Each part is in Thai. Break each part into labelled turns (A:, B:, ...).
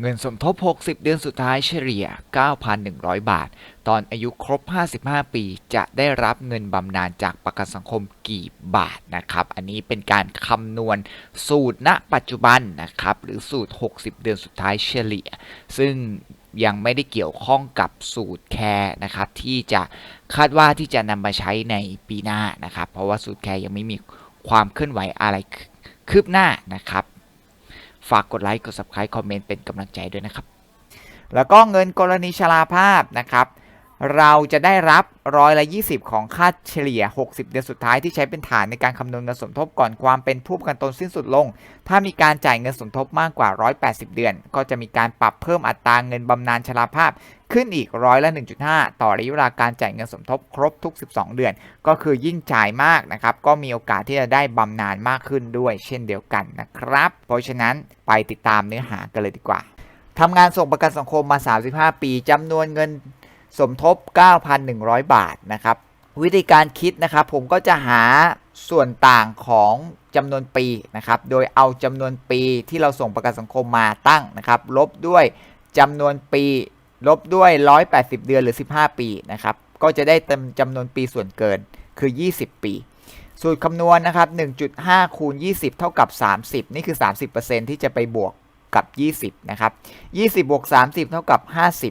A: เงินสมทบ 60 เดือนสุดท้ายเฉลี่ย 9,100 บาท ตอนอายุครบ 55 ปี จะได้รับเงินบำนาญจากประกันสังคมกี่บาทนะครับ อันนี้เป็นการคำนวณสูตรณปัจจุบันนะครับ หรือสูตร 60 เดือนสุดท้ายเฉลี่ย ซึ่งยังไม่ได้เกี่ยวข้องกับสูตรแคร์นะครับ ที่จะคาดว่าที่จะนำมาใช้ในปีหน้านะครับ เพราะว่าสูตรแคร์ยังไม่มีความเคลื่อนไหวอะไรคืบหน้านะครับ ฝากกดไลค์กด subscribe คอมเมนต์เป็นกำลังใจด้วยนะครับ แล้วก็เงินกรณีชราภาพนะครับ เราจะได้รับร้อยละ 20 ของค่าเฉลี่ย 60 เดือนสุดท้ายที่ใช้เป็นฐานในการคำนวณเงินสมทบก่อนความเป็นผู้ประกันตนสิ้นสุดลง ถ้ามีการจ่ายเงินสมทบมากกว่า 180 เดือน ก็จะมีการปรับเพิ่มอัตราเงินบำนาญชราภาพ ขึ้นอีกร้อยละ 1.5 ต่อระยะเวลาการจ่ายเงินสมทบครบทุก 12 เดือน ก็คือยิ่งจ่ายมากนะครับก็มีโอกาสที่จะได้บำนาญมากขึ้นด้วย เช่นเดียวกันนะครับ เพราะฉะนั้นไปติดตามเนื้อหากันเลยดีกว่าทำงานส่งประกันสังคมมา 35 ปีจำนวนเงินสมทบ 9,100 บาทนะครับวิธีการคิดนะครับผมก็จะหาส่วนต่างของจำนวนปีนะครับ โดยเอาจำนวนปีที่เราส่งประกันสังคมมาตั้งนะครับ ลบด้วยจำนวนปี ลบด้วย 180 เดือนหรือ 15 ปีนะครับ ก็จะได้จำนวนปีส่วนเกินคือ 20 ปี สูตรคำนวณนะครับ 1.5 คูณ 20 เท่ากับ 30 นี่คือ 30%ที่จะไปบวกกับ 20 นะครับ 20 บวก 30 เท่ากับ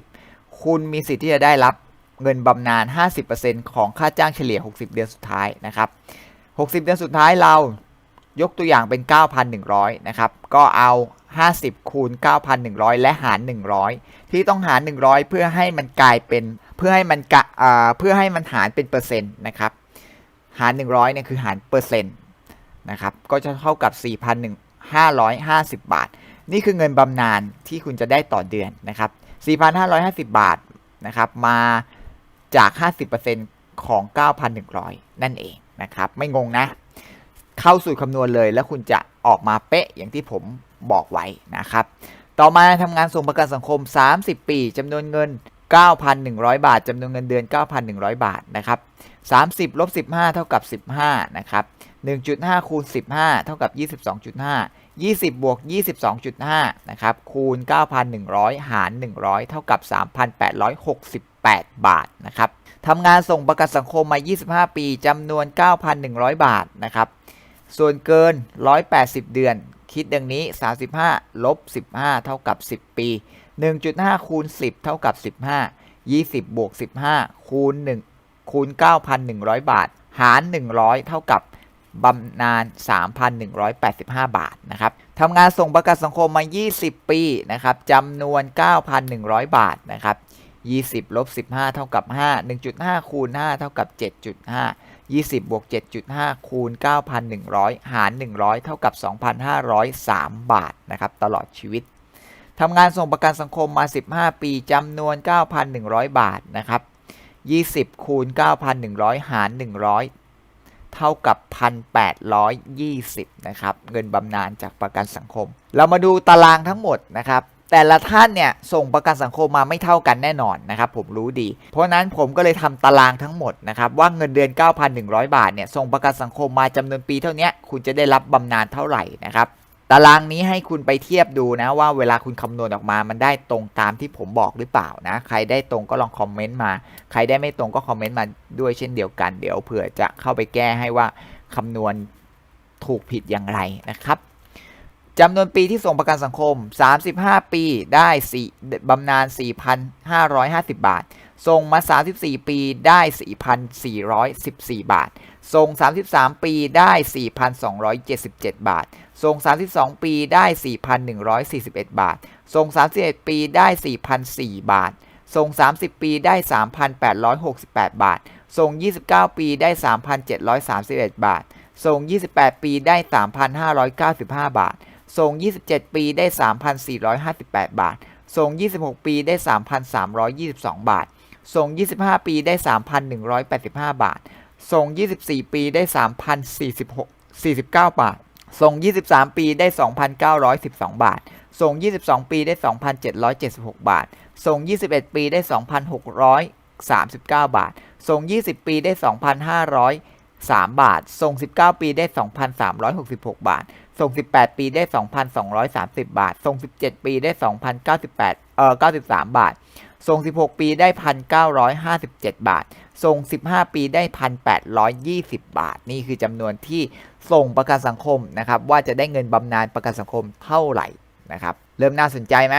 A: 50 คุณมีสิทธิ์ที่จะได้รับเงินบำนาญ 50%ของค่าจ้างเฉลี่ย 60 เดือนสุดท้ายนะครับ 60 เดือนสุดท้ายเรา ยกตัวอย่างเป็น 9,100 นะครับ ก็เอา 50 คูณ 9,100 และหาร 100 ที่ต้องหาร 100 เพื่อให้มันกลายเป็น เพื่อให้มันกะอ่าเพื่อให้มันหารเป็นเปอร์เซ็นต์นะครับ หาร 100เนี่ยคือหารเปอร์เซ็นต์นะครับ ก็จะเท่ากับ 4,550 บาท นี่คือเงินบำนาญที่คุณจะได้ต่อเดือนนะครับ 4,550 บาทนะครับ มาจาก 50%ของ 9,100 นั่นเองนะครับ ไม่งงนะ เข้าสู่คำนวณเลย แล้วคุณจะออกมาเป๊ะอย่างที่ผมบอกไว้นะครับ ต่อมาทำงานส่งประกันสังคม 30 ปีจำนวนเงิน 9,100 บาทจำนวนเงินเดือน 9,100 บาทนะครับ30ลบ15 เท่ากับ 15นะครับ1.5คูณ15 เท่ากับ 22.5 20 บวก 22.5 นะครับ คูณ 9,100 หาร 100 เท่ากับ 3,868 บาท นะครับ ทำงานส่งประกันสังคมมา 25 ปี จำนวน 9,100 บาท นะครับ ส่วนเกิน 180 เดือน คิดดังนี้ 35 ลบ 15 เท่ากับ 10 ปี 1.5 คูณ 10 เท่ากับ 15 20 บวก 15 คูณ 1 คูณ 9,100 บาท หาร 100 เท่ากับบำนาญ 3,185 บาทนะครับทำงานส่งประกันสังคมมา 20 ปีนะครับจำนวน 9,100 บาทนะครับ 20ลบ15 เท่ากับ 5 1.5 คูณ 5 เท่ากับ 7.5 20บวก7.5 คูณ 9,100 หาร 100 เท่ากับ 2,503 บาท นะครับ ตลอดชีวิต ทำงานส่งประกันสังคมมา 15 ปีจำนวน 9,100 บาท นะครับ 20 คูณ 9,100 หาร 100 เท่ากับ 1,820 นะครับ เงินบำนาญจากประกันสังคม เรามาดูตารางทั้งหมดนะครับ แต่ละท่านเนี่ยส่งประกันสังคมมาไม่เท่ากันแน่นอนนะครับผมรู้ดี เพราะนั้นผมก็เลยทำตารางทั้งหมดนะครับว่าเงินเดือน 9,100 บาทเนี่ยส่งประกันสังคมมาจำนวนปีเท่านี้คุณจะได้รับบำนาญเท่าไหร่นะครับตารางนี้ให้คุณไปเทียบดูนะว่าเวลาคุณคำนวณออกมา มันได้ตรงตามที่ผมบอกหรือเปล่านะ ใครได้ตรงก็ลองคอมเมนต์มา ใครได้ไม่ตรงก็คอมเมนต์มาด้วยเช่นเดียวกัน เดี๋ยวเผื่อจะเข้าไปแก้ให้ว่าคำนวณถูกผิดอย่างไรนะครับ จำนวนปีที่ส่งประกันสังคม 35 ปีได้4บำนาญ 4,550 บาท ส่งมา 34 ปีได้ 4,414 บาท ส่ง 33 ปีได้ 4,277 บาท ส่ง 32 ปีได้ 4,141 บาท ส่ง 31 ปีได้ 4,004 บาท ส่ง 30 ปีได้ 3,868 บาท ส่ง 29 ปีได้ 3,731 บาท ส่ง 28 ปีได้ 3,595 บาท ส่ง 27 ปีได้ 3,458 บาท ส่ง 26 ปีได้ 3,322 บาท ส่ง 25 ปีได้ 3,185 บาท ส่ง 24 ปีได้ 3,046 49 บาท ส่ง 23 ปีได้ 2,912 บาท ส่ง 22 ปีได้ 2,776 บาท ส่ง 21 ปีได้ 2,639 บาท ส่ง 20 ปีได้ 2,503บาท ส่ง 19 ปีได้ 2,366 บาท ส่ง 18 ปีได้ 2,230 บาท ส่ง 17 ปีได้ 2,098เอ่อ93 บาท ส่ง 16 ปีได้ 1,957 บาท ส่ง 15 ปีได้ 1,820 บาท นี่คือจำนวนที่ส่งประกันสังคมนะครับ ว่าจะได้เงินบำนาญประกันสังคมเท่าไหร่นะครับ เริ่มน่าสนใจไหม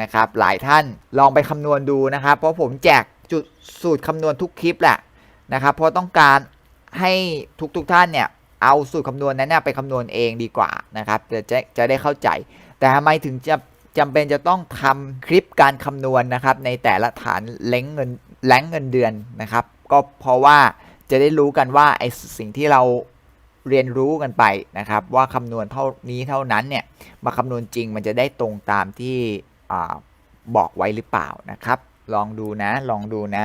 A: นะครับ หลายท่านลองไปคำนวณดูนะครับ เพราะผมแจกจุดสูตรคำนวณทุกคลิปแหละนะครับ เพราะต้องการให้ทุกๆทท่านเนี่ย เอาสูตรคำนวณนั้นไปคำนวณเองดีกว่านะครับจะจะจะได้เข้าใจ แต่ทำไมถึงจะจำเป็นจะต้องทำคลิปการคำนวณนะครับในแต่ละฐานเล้งเงินแล้งเงินเดือนนะครับ ก็เพราะว่าจะได้รู้กันว่าไอสิ่งที่เราเรียนรู้กันไปนะครับ ว่าคำนวณเท่านี้เท่านั้นเนี่ยมาคำนวณจริงมันจะได้ตรงตามที่อบอกไว้หรือเปล่านะครับ ลองดูนะลองดูนะ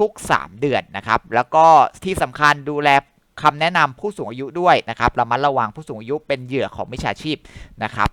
A: ทุกๆ 3 เดือนนะครับ แล้วก็ที่สำคัญดูแลคำแนะนำผู้สูงอายุด้วยนะครับระมัดระวังผู้สูงอายุเป็นเหยื่อของมิจฉาชีพนะครับ